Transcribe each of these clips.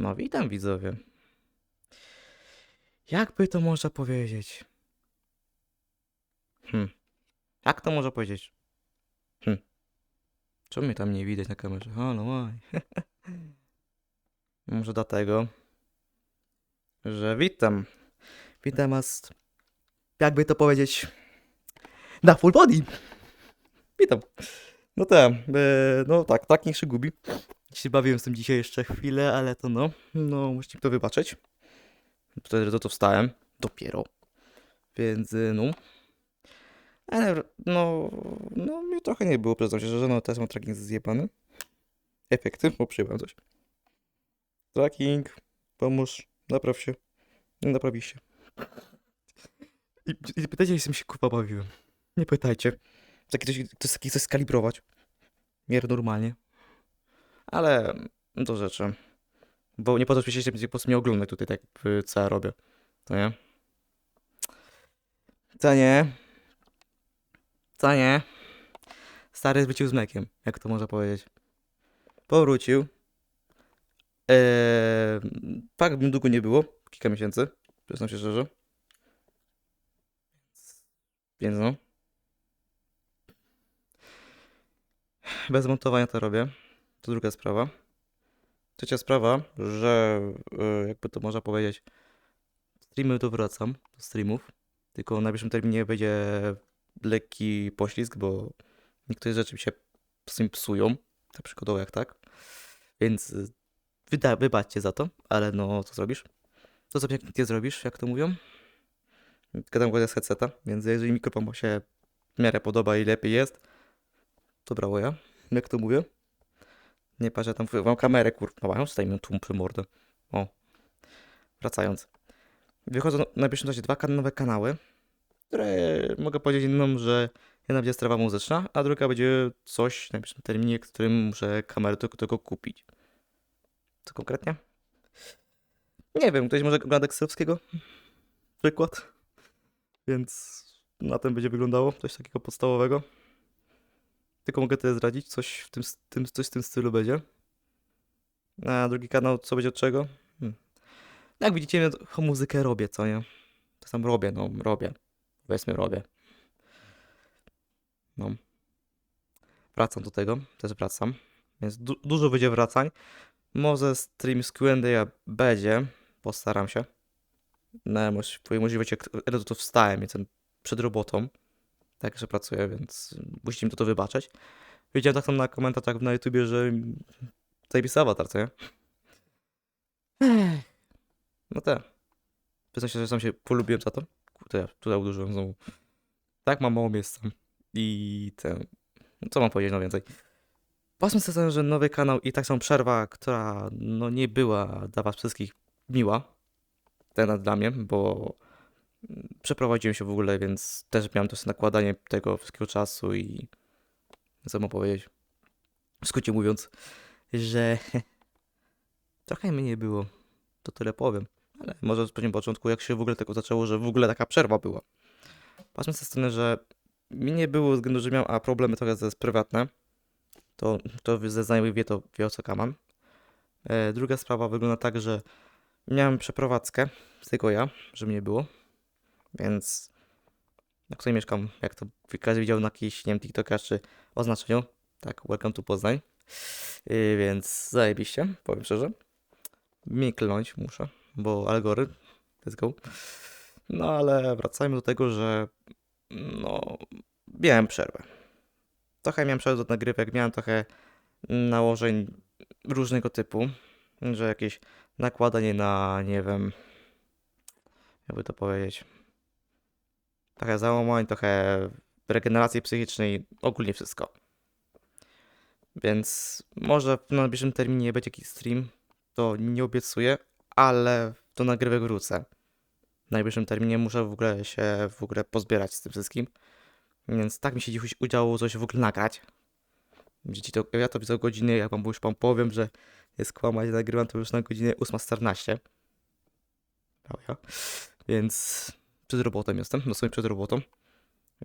No witam widzowie. Jakby to można powiedzieć? Hm. Jak to można powiedzieć? Hm. Czemu mnie tam nie widać na kamerze? Halo, łaj. Może dlatego, że witam. Witam was, jakby to powiedzieć, na full body. Witam. No tak, no tak, tak niech się gubi. Się bawiłem z tym dzisiaj jeszcze chwilę, ale to no, no mi to wybaczyć. Wtedy to, to wstałem, dopiero. Więc y, no. Ale no, no mi trochę nie było, przyznam się, że no teraz mam tracking zjebany. Efekty, bo przyjechałem coś. Tracking, pomóż, napraw się. Naprawi się. I, i pytajcie, jestem się kurwa bawiłem. Nie pytajcie. Taki ktoś taki chce skalibrować. Mier normalnie. Ale do rzeczy. Bo nie po to się po prostu mnie oglądać tutaj, tak co ja robię. To nie? Co nie? Co nie? Stary wrócił z mlekiem, jak to można powiedzieć. Powrócił. Eee, tak długo nie było, kilka miesięcy, przyznam się szczerze. Więc no. Bez montowania to robię. To druga sprawa. Trzecia sprawa, że e, jakby to można powiedzieć, streamy to wracam do streamów. Tylko w najbliższym terminie będzie lekki poślizg, bo niektóre rzeczy mi się psują. Tak przykładowo jak tak. Więc y, wyda, wybaczcie za to, ale no co zrobisz? To jak nie zrobisz, jak to mówią? Gadam go z headseta, więc jeżeli mikrofon się w miarę podoba i lepiej jest, to brawo ja, jak to mówię. Nie patrzę tam, mam kamerę, kurwa, mają stajmy tłum przy mordę. O. Wracając. Wychodzą na najbliższym czasie dwa nowe kanały, które mogę powiedzieć jedną, że jedna będzie strefa muzyczna, a druga będzie coś w najbliższym terminie, którym muszę kamerę do tego kupić. Co konkretnie? Nie wiem, ktoś może ogląda Ksylowskiego? Przykład. Więc na tym będzie wyglądało, coś takiego podstawowego. Tylko mogę tyle zdradzić, coś w tym, tym, coś w tym stylu będzie. A drugi kanał, co będzie od czego? Hmm. Jak widzicie, no, muzykę robię, co nie? To sam robię, no, robię. Powiedzmy, robię. No. Wracam do tego, też wracam. Więc du dużo będzie wracań. Może stream z Q&A będzie, postaram się. Na możliwości, jak to wstałem, jestem przed robotą. Tak, że pracuję, więc musicie mi to, to wybaczyć. Widziałem tak tam na komentarzach na YouTubie, że zajebisty awatar, co nie? No tak. Przyznam się, że sam się polubiłem za to. Tutaj, tutaj uderzyłem znowu. Tak, mam mało miejsca. I ten... No co mam powiedzieć no więcej? Patrzmy sobie, że nowy kanał i tak są przerwa, która no nie była dla was wszystkich miła. Ten dla mnie, bo przeprowadziłem się w ogóle, więc też miałem to nakładanie tego wszystkiego czasu i co mam powiedzieć? W skrócie mówiąc, że trochę mnie nie było, to tyle powiem. Ale może z początku, jak się w ogóle tego zaczęło, że w ogóle taka przerwa była. Patrzmy ze strony, że mi nie było względu, że miałem a problemy trochę ze prywatne. To, to ze znajomych wie, to wie o co kamam. E, druga sprawa wygląda tak, że miałem przeprowadzkę z tego ja, że mnie było. Więc na której mieszkam, jak to każdy widział na jakiś, nie wiem, TikToka czy oznaczeniu. Tak, welcome to Poznań. Yy, więc zajebiście, powiem szczerze. Mnie klnąć muszę, bo algorytm, let's go. No ale wracajmy do tego, że no, miałem przerwę. Trochę miałem przerwę do nagrywek, miałem trochę nałożeń różnego typu, że jakieś nakładanie na, nie wiem, jakby to powiedzieć, trochę załamań, trochę regeneracji psychicznej, ogólnie wszystko. Więc może w najbliższym terminie będzie jakiś stream, to nie obiecuję, ale do nagrywek wrócę. W najbliższym terminie muszę w ogóle się w ogóle pozbierać z tym wszystkim. Więc tak mi się dziś udało coś w ogóle nagrać. Widzicie, to, ja to widzę godziny, jak wam już wam powiem, że jest kłamać, nagrywam to już na godzinę 8.14. Prawda? Więc przed robotą jestem, no sobie przed robotą.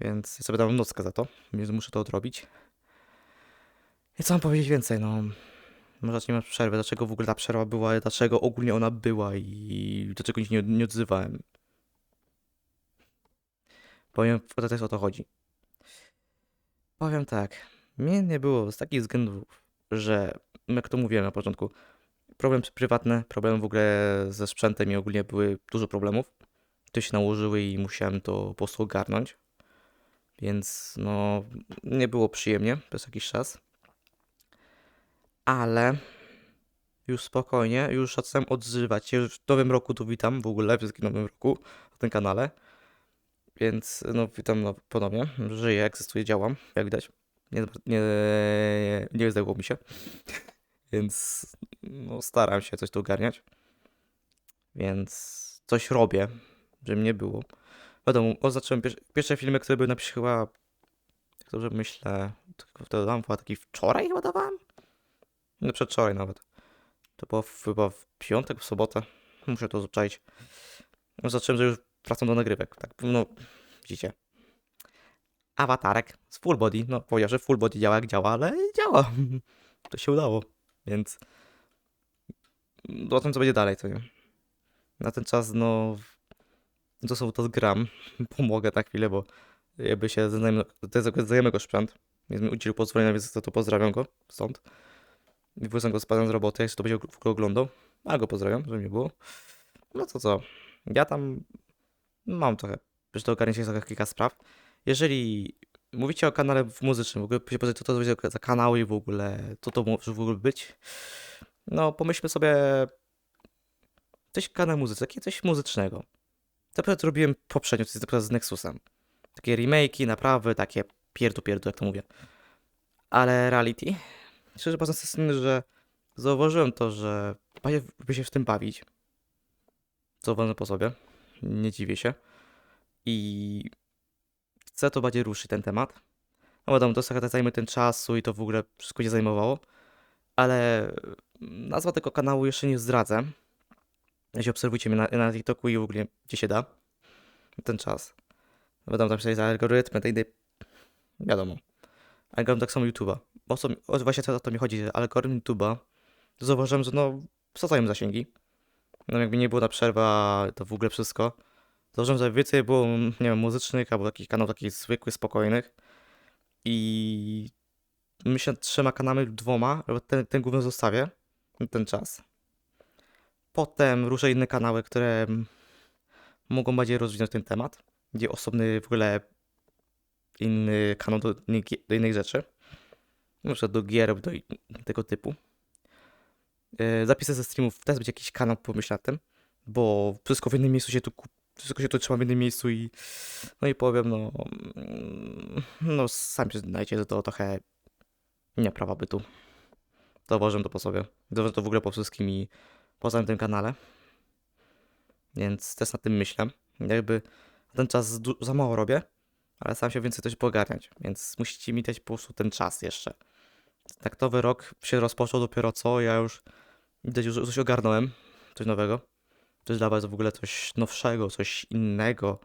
Więc sobie dam nockę za to, więc muszę to odrobić. I co mam powiedzieć więcej, no... Może zacznijmy od przerwy. Dlaczego w ogóle ta przerwa była, dlaczego ogólnie ona była i dlaczego się nie, nie odzywałem. Powiem, to też o to chodzi. Powiem tak. Mnie nie było z takich względów, że jak to mówiłem na początku, problem prywatny, problem w ogóle ze sprzętem i ogólnie były dużo problemów. To się nałożyły i musiałem to po prostu ogarnąć. Więc no, nie było przyjemnie przez jakiś czas. Ale już spokojnie, już zacząłem odzywać się. W nowym roku tu witam w ogóle, wszystkich nowym roku na tym kanale. Więc no, witam no, ponownie. Żyję, egzystuję, działam, jak widać. Nie, nie, nie zdechło mi się. Więc no, staram się coś tu ogarniać. Więc coś robię, żeby nie było. Wiadomo, oznaczyłem pier pierwsze filmy, które były napisane chyba, jak dobrze myślę, wtedy dałem chyba taki wczoraj chyba dawałem? No przedwczoraj nawet. To było w, chyba w piątek, w sobotę. Muszę to zacząć. No, zacząłem, że już wracam do nagrywek. Tak, no, widzicie. Awatarek z full body. No, powiedział, że full body działa jak działa, ale działa. To się udało. Więc o tym, co będzie dalej, to nie. Na ten czas, no, to są to gram. Pomogę na chwilę, bo jakby się znajomego, to jest akurat znajomego sprzęt. Więc mi udzielił pozwolenia, więc to, to pozdrawiam go stąd. I wrócę go spadłem z roboty, się to będzie w ogóle oglądał. A go pozdrawiam, żeby nie było. No to co? Ja tam mam trochę, że do ogarnięcia jest trochę kilka spraw. Jeżeli mówicie o kanale muzycznym, w ogóle się powiedzieć, co to będzie za kanały i w ogóle, co to może w ogóle być, no pomyślmy sobie coś kanał muzyczny, takie coś muzycznego. To robiłem poprzednio, to jest dopiero z Nexusem. Takie remake'i, naprawy, takie pierdu pierdu, jak to mówię. Ale reality, szczerze mówiąc, jest tym, że zauważyłem to, że by się w tym bawić. Zauważyłem po sobie. Nie dziwię się. I chcę to bardziej ruszyć ten temat. No wiadomo, to trochę zajmie ten czasu i to w ogóle wszystko nie zajmowało. Ale nazwa tego kanału jeszcze nie zdradzę. Jeśli obserwujcie mnie na, na TikToku i w ogóle gdzie się da. Ten czas. Wiadomo, tam się jest algorytmy, te inne... Wiadomo. Algorytm tak samo YouTube'a. O co, o, właśnie o to mi chodzi, że algorytm YouTube'a zauważyłem, że no wsadzają zasięgi. No jakby nie było na przerwa, to w ogóle wszystko. Zauważyłem, że więcej było, nie wiem, muzycznych albo takich kanałów takich zwykłych, spokojnych. I myślę trzema kanałami lub dwoma, ten, ten główny zostawię ten czas. Potem różne inne kanały, które mogą bardziej rozwinąć ten temat, gdzie osobny w ogóle inny kanał do, do innych rzeczy. Na przykład do gier do tego typu. Yy, zapisy ze streamów też będzie jakiś kanał pomyśl tym, bo wszystko w innym miejscu się tu wszystko się tu trzyma w innym miejscu i no i powiem, no no sami znajdziecie, że to trochę nie prawa bytu. Zauważyłem to po sobie. Zauważyłem to w ogóle po wszystkim i poza tym kanale. Więc też nad tym myślę. Jakby ten czas za mało robię, ale sam się więcej coś pogarniać, więc musicie mi dać po prostu ten czas jeszcze. Taktowy rok się rozpoczął dopiero co, ja już widać, już coś ogarnąłem, coś nowego. Coś dla was w ogóle coś nowszego, coś innego.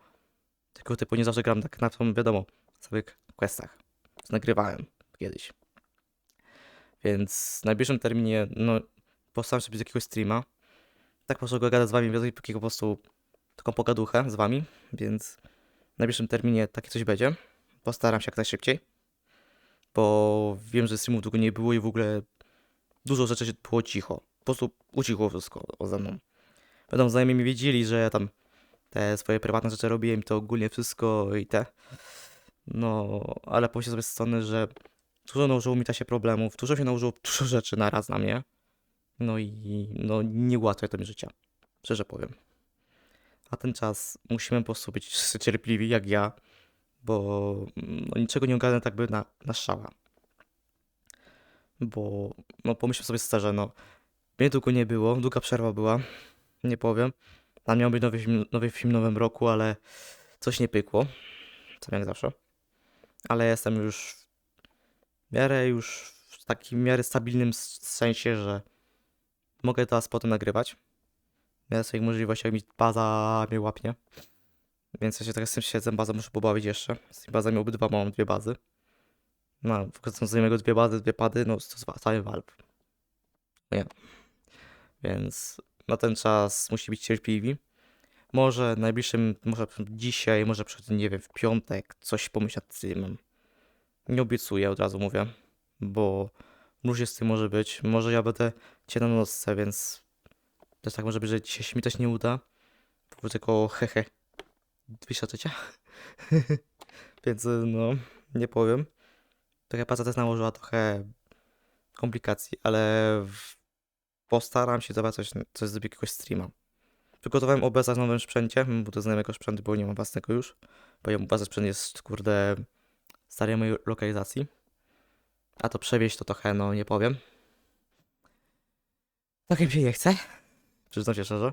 Tylko typu nie zawsze gram tak na tą, wiadomo, w samych questach. Nagrywałem kiedyś. Więc w najbliższym terminie, no, postaram się być jakiegoś streama. Tak po prostu gadać z wami, takiego po prostu taką pogaduchę z wami, więc w najbliższym terminie takie coś będzie. Postaram się jak najszybciej, bo wiem, że streamów długo nie było i w ogóle dużo rzeczy się było cicho. Po prostu ucichło wszystko ze mną. Będą znajomi mi wiedzieli, że ja tam te swoje prywatne rzeczy robiłem, to ogólnie wszystko i te. No, ale pomyślę sobie z strony, że dużo nałożyło mi się problemów, dużo się nałożyło dużo rzeczy naraz na mnie. No i no, nie ułatwia to mi życia. Szczerze powiem. A ten czas musimy po prostu być cierpliwi, jak ja, bo no, niczego nie ogarnę tak by na, na szała. Bo, no pomyślmy sobie szczerze, no, mnie długo nie było, długa przerwa była, nie powiem. Tam miał być nowy film, nowy film w nowym roku, ale coś nie pykło, co jak zawsze. Ale jestem już w miarę już w takim miarę stabilnym sensie, że mogę teraz potem nagrywać. Ja swoich możliwości, jak mi baza mnie łapnie. Więc ja się teraz z tym siedzę, bazą muszę pobawić jeszcze. Z tymi bazami obydwa mam dwie bazy. No, z niego dwie bazy, dwie pady, no to cały Valve. Nie. Więc na ten czas musi być cierpliwi. Może najbliższym, może dzisiaj, może przed, nie wiem, w piątek coś pomyśleć nad tym. Nie obiecuję, od razu mówię, bo różnie z tym może być. Może ja będę nocce, więc też tak może być, że dzisiaj się mi też nie uda. Bo tylko hehe. 23? więc no, nie powiem. Trochę praca też nałożyła trochę komplikacji, ale postaram się zobaczyć coś, coś z jakiegoś streama. Przygotowałem OBS na nowym sprzęcie, bo to znajomego sprzętu, bo nie mam własnego już. Bo własny sprzęt jest, kurde, starej mojej lokalizacji. A to przewieźć to trochę, no nie powiem. Tak mi się nie chce. Przyznam się szczerze.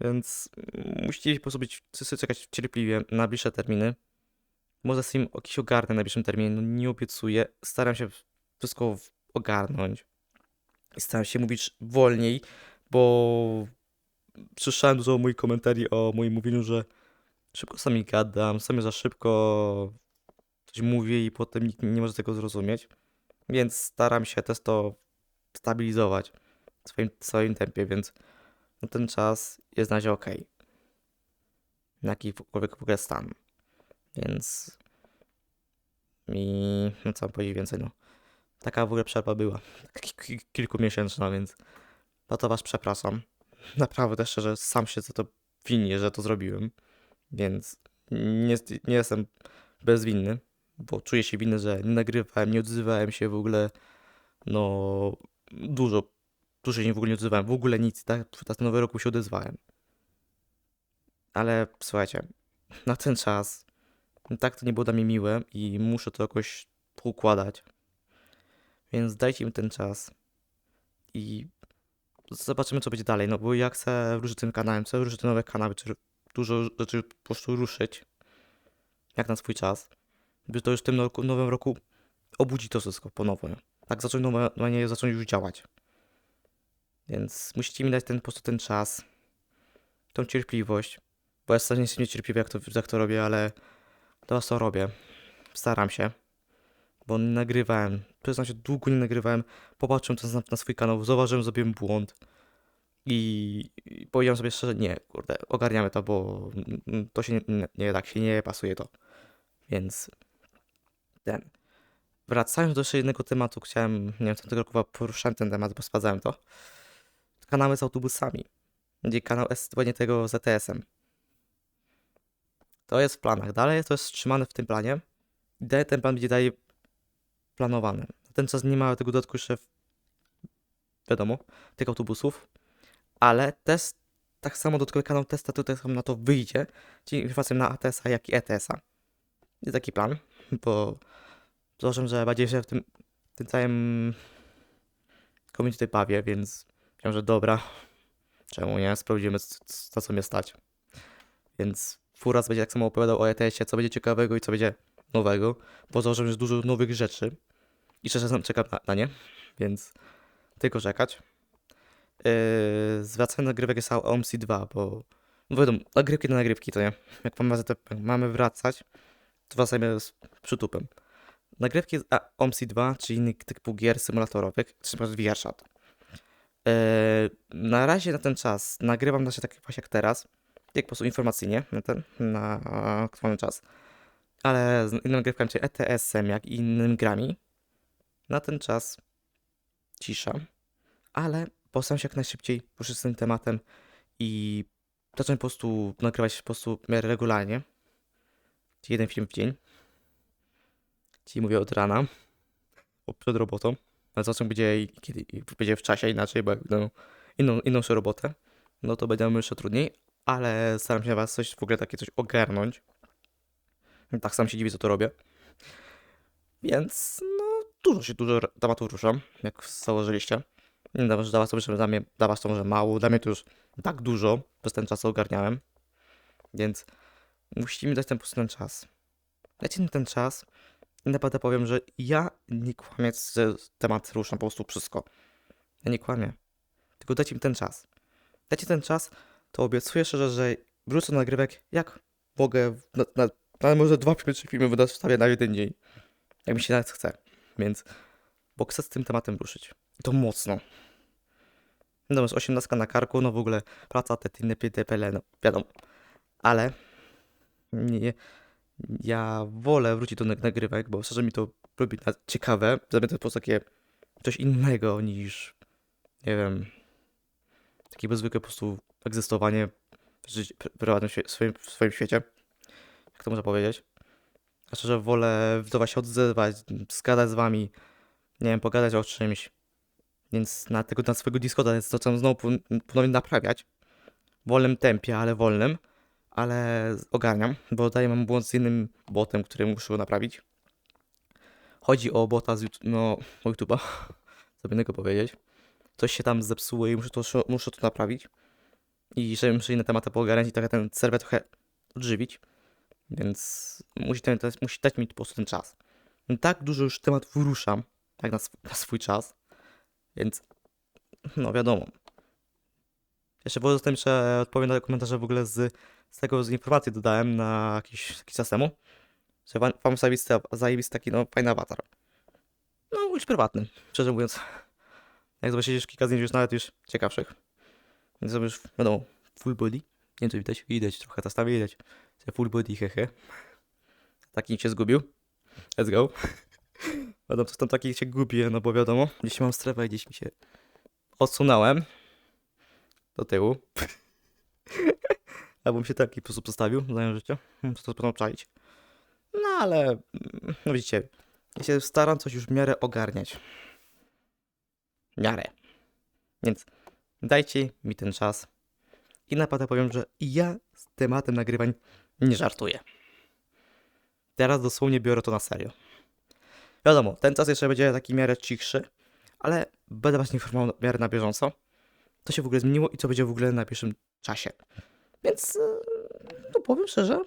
Więc mm, musicie po prostu być, czekać cierpliwie na najbliższe terminy. Może stream jakiś ogarnę w najbliższym terminie, no nie obiecuję. Staram się wszystko ogarnąć. Staram się mówić wolniej, bo słyszałem dużo moich komentarzy o moim mówieniu, że szybko sami gadam, sami za szybko coś mówię i potem nikt nie może tego zrozumieć. Więc staram się też to stabilizować w swoim, swoim tempie, więc na ten czas jest na razie ok. Na jakikolwiek w ogóle stan. Więc i no co powiedzieć więcej, no. Taka w ogóle przerwa była. Ki- Kilkumiesięczna, więc za to was przepraszam. Naprawdę szczerze, sam się za to winię, że to zrobiłem. Więc nie, nie jestem bezwinny, bo czuję się winny, że nie nagrywałem, nie odzywałem się w ogóle. No, dużo, dużo się w ogóle nie odzywałem. W ogóle nic, tak? W nowy roku się odezwałem. Ale słuchajcie, na ten czas tak to nie było dla mnie miłe i muszę to jakoś układać. Więc dajcie mi ten czas i zobaczymy, co będzie dalej. No bo ja chcę ruszyć tym kanałem, chcę ruszyć te nowe kanały, czy dużo rzeczy po prostu ruszyć, jak na swój czas. By to już w tym roku, nowym roku obudzi to wszystko ponownie. Tak zacząć normalnie zacząć już działać. Więc musicie mi dać ten po prostu ten czas, tą cierpliwość. Bo ja strasznie jestem niecierpliwy, jak to, jak to robię, ale to co robię. Staram się. Bo nie nagrywałem. Przyznam się, długo nie nagrywałem. Popatrzyłem to na, na swój kanał, zauważyłem, zrobiłem błąd. I, i powiedziałem sobie szczerze, nie, kurde, ogarniamy to, bo to się nie, nie, nie tak się nie pasuje to. Więc ten. Wracając do jeszcze jednego tematu, chciałem, nie wiem, co tego roku poruszałem ten temat, bo sprawdzałem to. Kanały z autobusami. Będzie kanał S, właśnie tego z ETS-em. To jest w planach. Dalej to jest trzymane w tym planie. Dalej ten plan będzie dalej planowany. Na ten czas nie ma tego dodatku jeszcze, w- wiadomo, tych autobusów, ale test, tak samo dodatkowy kanał testa tutaj na to wyjdzie, czyli informacje na ATS-a, jak i ETS-a. Jest taki plan, bo założę, że bardziej się w tym, tym całym community bawię, więc wiem, że dobra, czemu nie, sprawdzimy, na co mnie stać. Więc Furas będzie tak samo opowiadał o ETS-ie, co będzie ciekawego i co będzie nowego, założę, że jest dużo nowych rzeczy i szczerze sam czekam na, na nie, więc tylko czekać. Yy, zwracając do nagrywek jest OMC 2, bo no wiadomo, nagrywki na nagrywki, to nie? Jak mamy, mamy wracać, to wracajmy z przytupem. Nagrywki z OMC 2, czy innych typu gier na przykład VRChat. Yy, na razie na ten czas nagrywam na razie tak właśnie jak teraz, jak po prostu informacyjnie na ten, na aktualny czas. Ale z innymi nagrywkami, czy ETS-em, jak i innymi grami, na ten czas cisza. Ale postaram się jak najszybciej ruszyć z tym tematem i zacząć po prostu nagrywać po prostu w miarę regularnie. Czyli jeden film w dzień. Czyli mówię od rana, przed robotą. Ale zacząć będzie, kiedy, będzie w czasie inaczej, bo jak będą inną, inną jeszcze robotę, no to będzie jeszcze trudniej, ale staram się was coś w ogóle takie coś ogarnąć. Tak sam się dziwię, co to robię. Więc no, dużo się, dużo tematów ruszam, jak założyliście. Nie wiem, że dla was to myślę, dla mnie, dla was to może mało, dla mnie to już tak dużo, przez ten czas ogarniałem. Więc musicie mi dać ten ten czas. Dajcie mi ten czas i naprawdę powiem, że ja nie kłamię, że temat ruszam po prostu wszystko. Ja nie kłamię. Tylko dajcie mi ten czas. Dajcie ten czas, to obiecuję szczerze, że wrócę do nagrywek jak mogę, na, na, na może dwa filmy, trzy filmy wstawię na jeden dzień. Jak mi się nawet chce. Więc, bo chcę z tym tematem ruszyć. I to mocno. No jest 18 na karku, no w ogóle praca, te tyny, PTPL, no wiadomo. Ale nie, ja wolę wrócić do nag- nagrywek, bo szczerze mi to robi na ciekawe. To po prostu takie coś innego niż, nie wiem, takie zwykłe po prostu egzystowanie prywatnym świe- swoim, w swoim świecie. Jak to można powiedzieć? A szczerze wolę do was się odzywać, zgadać z wami, nie wiem, pogadać o czymś. Więc na tego, na swojego Discorda jest to, co znowu pon- ponownie naprawiać. W wolnym tempie, ale wolnym. Ale ogarniam, bo daję mam błąd z jednym botem, który muszę naprawić. Chodzi o bota z YouTube, no, o YouTube'a, co innego powiedzieć. Coś się tam zepsuło i muszę to, muszę to naprawić. I żeby muszę inne tematy poogarniać i trochę ten serwer trochę odżywić. Więc musi, ten, ten, musi dać mi po prostu ten czas. No tak dużo już tematów ruszam, jak na, sw- na swój czas. Więc, no wiadomo. Jeszcze było zostałem jeszcze odpowiem na komentarze w ogóle z, z tego, z informacji dodałem na jakiś, jakiś czas temu. Że wam zajebisty, zajebisty taki, no, fajny awatar. No, już prywatny, szczerze mówiąc. Jak zobaczycie już kilka zdjęć już nawet już ciekawszych. Więc to już, wiadomo, full body. Nie wiem, widać, widać trochę, to tam widać. Full body, hehe. Taki się zgubił. Let's go. Wiadomo, co tam taki się gubię, no bo wiadomo, gdzieś mam strefę, gdzieś mi się odsunąłem do tyłu. Albo mi się taki sposób postawił, zajął życie. Hmm, to potem czaić. No ale, mm, no widzicie, ja się staram coś już w miarę ogarniać. W miarę. Więc dajcie mi ten czas. I naprawdę powiem, że ja z tematem nagrywań nie żartuję. Teraz dosłownie biorę to na serio. Wiadomo, ten czas jeszcze będzie taki w miarę cichszy, ale będę was informował w miarę na bieżąco, co się w ogóle zmieniło i co będzie w ogóle na pierwszym czasie. Więc, yy, no powiem szczerze,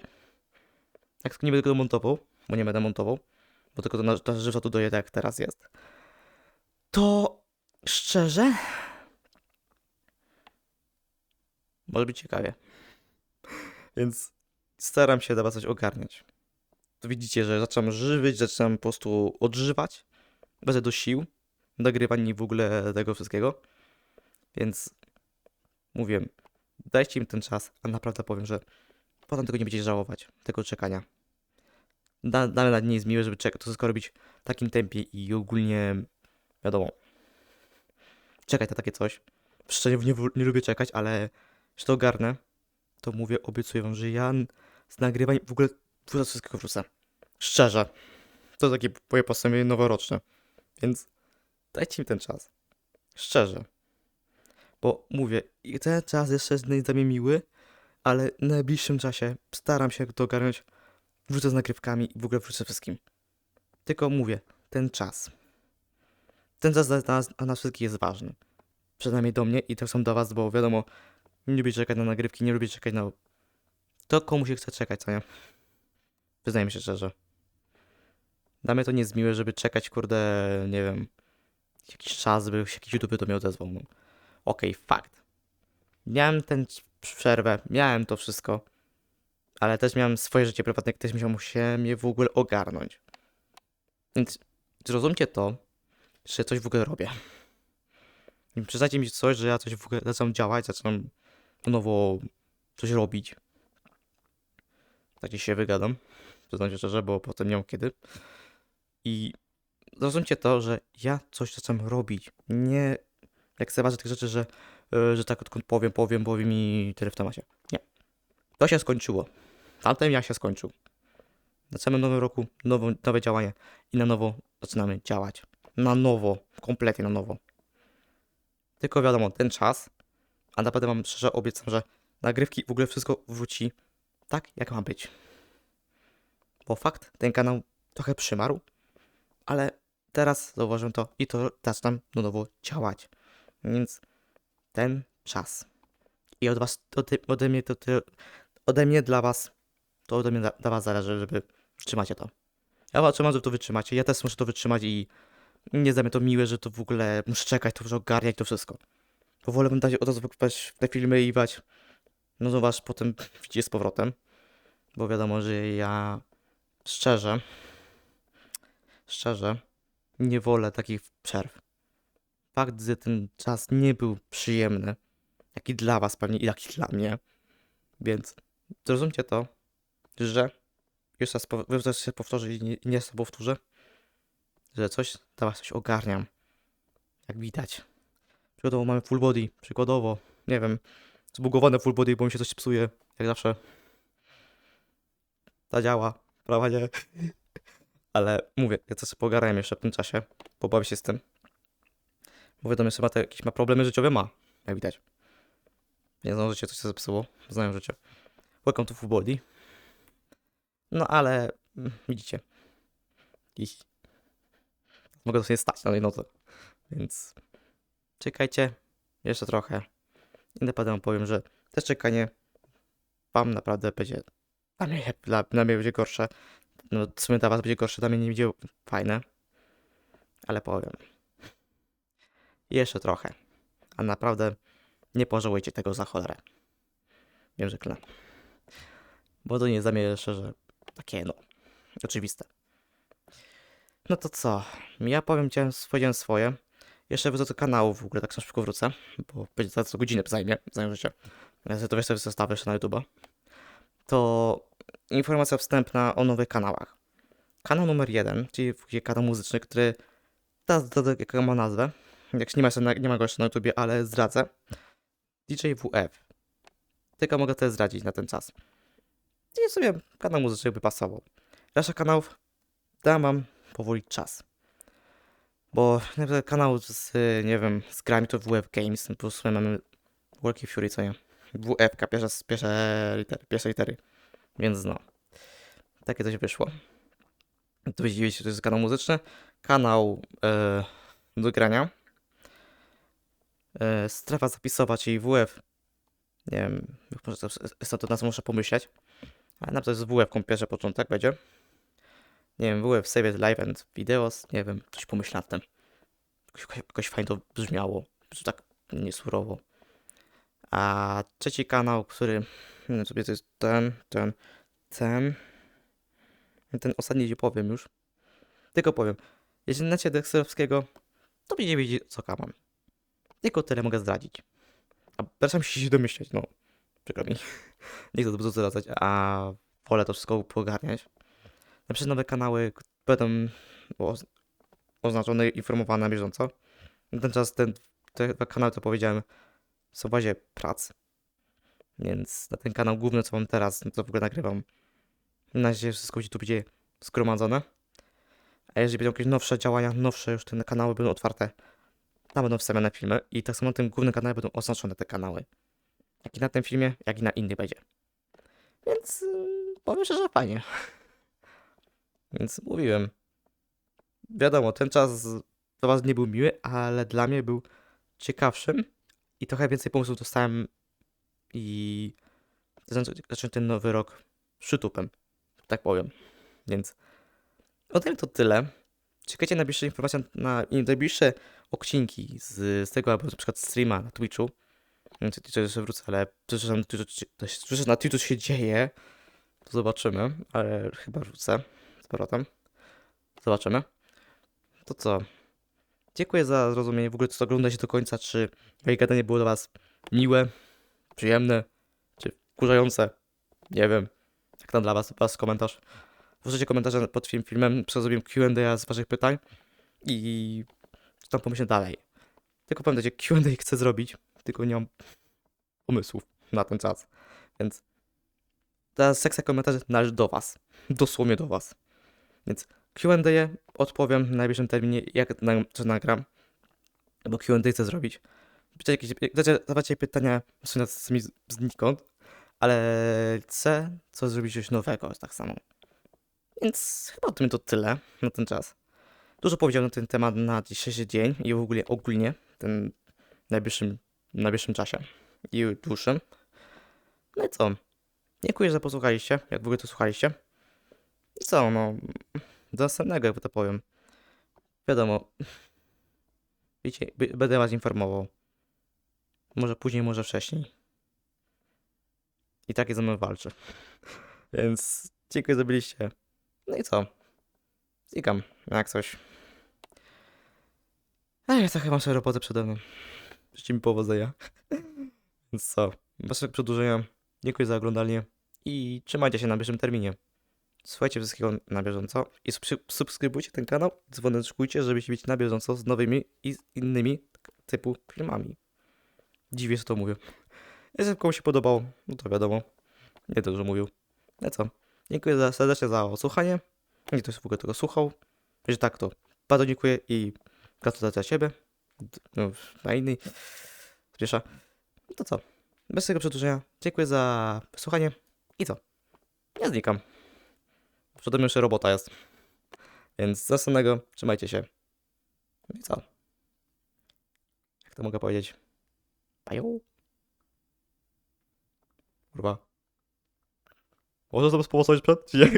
jak nie będę go montował, bo nie będę montował, bo tylko to na, na żywo tu dojedę jak teraz jest, to szczerze, może być ciekawie. Więc staram się dla was coś ogarniać. To widzicie, że zaczynam żywić, zaczynam po prostu odżywać. Wezmę do sił, nagrywania i w ogóle tego wszystkiego. Więc mówię, dajcie im ten czas, a naprawdę powiem, że potem tego nie będziecie żałować, tego czekania. Da, nawet nie jest miłe, żeby czekać, to wszystko robić w takim tempie i ogólnie, wiadomo, czekać na takie coś. Szczerze nie, nie lubię czekać, ale że to ogarnę, to mówię, obiecuję wam, że ja z nagrywań w ogóle wrzucę wszystkiego wrzucę. Szczerze. To takie moje postępy noworoczne. Więc dajcie mi ten czas. Szczerze. Bo mówię, ten czas jeszcze jest dla mnie miły, ale w najbliższym czasie staram się to ogarnąć. Wrócę z nagrywkami i w ogóle wrócę wszystkim. Tylko mówię, ten czas. Ten czas dla nas, dla nas wszystkich jest ważny. Przynajmniej do mnie i tak samo do was, bo wiadomo, nie lubię czekać na nagrywki, nie lubię czekać na... To komu się chce czekać, co nie? Przyznajmy się szczerze. Dla mnie to nie jest miłe, żeby czekać, kurde, nie wiem, jakiś czas, by jakiś YouTube do mnie odezwał. No. Okej, fakt. Miałem ten przerwę, miałem to wszystko, ale też miałem swoje życie prywatne, ktoś musiał się mnie w ogóle ogarnąć. Więc zrozumcie to, że coś w ogóle robię. I Przyznajcie mi coś, że ja coś w ogóle zaczynam działać, zaczynam na nowo coś robić. Tak się wygadam. Przyznam się szczerze, bo potem nie mam kiedy. I zrozumcie to, że ja coś zaczynam robić. Nie jak chcę tych rzeczy, że, yy, że tak odkąd powiem, powiem, powiem i tyle w temacie. Nie. To się skończyło. Tamten ja się skończył. Na samym nowym roku nowo, nowe działanie i na nowo zaczynamy działać. Na nowo, kompletnie na nowo. Tylko wiadomo, ten czas, a naprawdę wam szczerze obiecam, że nagrywki w ogóle wszystko wróci tak, jak ma być. Bo fakt, ten kanał trochę przymarł, ale teraz zauważyłem to i to zaczynam na nowo działać. Więc ten czas. I od was, ode, ode mnie to, to, ode mnie dla was, to ode mnie dla, dla was zależy, żeby trzymacie to. Ja was trzymam, że to wytrzymacie, ja też muszę to wytrzymać i nie jest mnie to miłe, że to w ogóle muszę czekać, to muszę ogarniać to wszystko. Bo wolę dać od razu wykupać te filmy i wać, no zobacz, potem widzicie z powrotem. Bo wiadomo, że ja szczerze, szczerze, nie wolę takich przerw. Fakt, że ten czas nie był przyjemny, jak i dla was pewnie, jak i dla mnie. Więc zrozumcie to, że jeszcze raz, jeszcze raz się powtórzę i nie, nie raz powtórzę, że coś dla was coś ogarniam. Jak widać. Przykładowo mamy full body, przykładowo, nie wiem, zbugowane full body, bo mi się coś psuje, jak zawsze. Ta działa, prawa nie. Ale mówię, ja coś pogarałem jeszcze w tym czasie, pobawię się z tym. Bo wiadomo, że ma te, jakieś ma problemy życiowe, ma, jak widać. Nie znam życie, coś się zepsuło, znają życie. Welcome to full body. No ale, mm, widzicie. I mogę to sobie stać na tej nodze. Więc czekajcie jeszcze trochę. I naprawdę powiem, że też czekanie wam naprawdę będzie dla mnie, dla, dla mnie będzie gorsze. No w sumie dla was będzie gorsze, dla mnie nie będzie fajne. Ale powiem. Jeszcze trochę. A naprawdę nie pożałujecie tego za cholerę. Wiem, że klę. Bo to nie mnie szczerze takie, no, oczywiste. No to co? Ja powiem cię, powiedziałem swoje. Jeszcze wrócę do kanału w ogóle, tak na szybko wrócę, bo będzie co godzinę zajmie, zajmie życie. Ja to wiesz, sobie zostawię jeszcze na YouTube'a. To informacja wstępna o nowych kanałach. Kanał numer jeden, czyli kanał muzyczny, który teraz jaką ma nazwę. Jak nie ma, nie ma go jeszcze na YouTubie, ale zdradzę. DJ WF. Tylko mogę to zdradzić na ten czas. I sobie kanał muzyczny by pasował. Reszta kanałów dam wam powoli czas. Bo kanał z, nie wiem, z grami to WF Games, po prostu mamy Walkie Fury, co nie? WF, pierwsze, pierwsze, litery, pierwsze litery. Więc no. Takie coś wyszło. To widzicie, to jest kanał muzyczny. Kanał e, do grania. E, strefa zapisowa, czyli WF. Nie wiem, może to, to, to nazwę muszę pomyśleć. Ale na przykład z WF pierwszy początek będzie. Nie wiem, WF Save Live and Videos. Nie wiem, coś pomyśl nad tym. Jakoś, jakoś fajnie to brzmiało. Że tak niesurowo. A trzeci kanał, który nie wiem sobie to jest ten, ten, ten. Ten ostatni nie powiem już. Tylko powiem. Jeżeli znacie Dexterowskiego, to będziecie wiedzieć co kamam. Tylko tyle mogę zdradzić. A zaczynam się domyśleć, no. Przykro mi. Nie chcę to dużo zdradzać, a wolę to wszystko pogarniać. Na przykład nowe kanały będą oz- oznaczone i informowane na bieżąco. Na ten te dwa kanały, co powiedziałem, są w bazie prac. Więc na ten kanał główny, co mam teraz, to w ogóle nagrywam. Na razie wszystko gdzie tu będzie zgromadzone. A jeżeli będą jakieś nowsze działania, nowsze już te kanały będą otwarte, tam będą wstawiane filmy i tak samo na tym głównym kanale będą oznaczone te kanały. Jak i na tym filmie, jak i na inny będzie. Więc yy, powiem szczerze, fajnie. Więc mówiłem. Wiadomo, ten czas dla was nie był miły, ale dla mnie był ciekawszym i trochę więcej pomysłów dostałem i zacząłem ten nowy rok szczytupem, tak powiem. Więc ode mnie to tyle. Czekajcie na najbliższe informacje, na najbliższe odcinki z, z tego, albo na przykład streama na Twitchu. Czy jeszcze wrócę, ale to, że na Twitchu, to, że na Twitchu się dzieje, to zobaczymy, ale chyba wrócę z powrotem. Zobaczymy. To co? Dziękuję za zrozumienie. W ogóle co oglądacie do końca, czy moje gadanie było dla was miłe, przyjemne, czy wkurzające. Nie wiem. Jak tam dla was, was komentarz. Wrzućcie komentarze pod tym filmem, zrobię Q&A z waszych pytań i co tam pomyślę dalej. Tylko pamiętajcie, Q&A chcę zrobić, tylko nie mam pomysłów na ten czas. Więc ta sekcja komentarzy należy do was. Dosłownie do was. Więc Q&A odpowiem w najbliższym terminie, jak na, co nagram. Bo Q&A chcę zrobić. Pytajcie jakieś, pytania w sumie z- znikąd, ale chcę coś zrobić coś nowego tak samo. Więc chyba o tym to tyle na ten czas. Dużo powiedziałem na ten temat na dzisiejszy dzień i w ogóle ogólnie ten najbliższym, najbliższym czasie i dłuższym. No i co? Dziękuję, że posłuchaliście, jak w ogóle to słuchaliście. I co, no, do następnego, jak to powiem. Wiadomo, wiecie, będę was informował. Może później, może wcześniej. I takie ze mną walczy. Więc dziękuję, że byliście. No i co? Zikam, jak coś. A ja trochę mam sobie robotę przede mną. Życzę mi powodzenia. Więc co? Bez tego przedłużenia. Dziękuję za oglądanie i trzymajcie się na bieżącym terminie. Słuchajcie wszystkiego na bieżąco i subskrybujcie ten kanał, dzwoneczkujcie, żebyście być na bieżąco z nowymi i z innymi typu filmami. Dziwię, że to mówię. Jeżeli komuś się podobało, no to wiadomo. Nie że mówił. No co? Dziękuję za, serdecznie za odsłuchanie. Nie ktoś w ogóle tego słuchał. Że tak to bardzo dziękuję i gratulacje dla ciebie. No, na innej. Śmiesza. No to co? Bez tego przedłużenia. Dziękuję za wysłuchanie. I co? Ja znikam. Przede mną jeszcze robota jest. Więc z następnego trzymajcie się. No I co? Jak to mogę powiedzieć? Paju. Kurwa. Może sobie spowodować przed? Czy nie?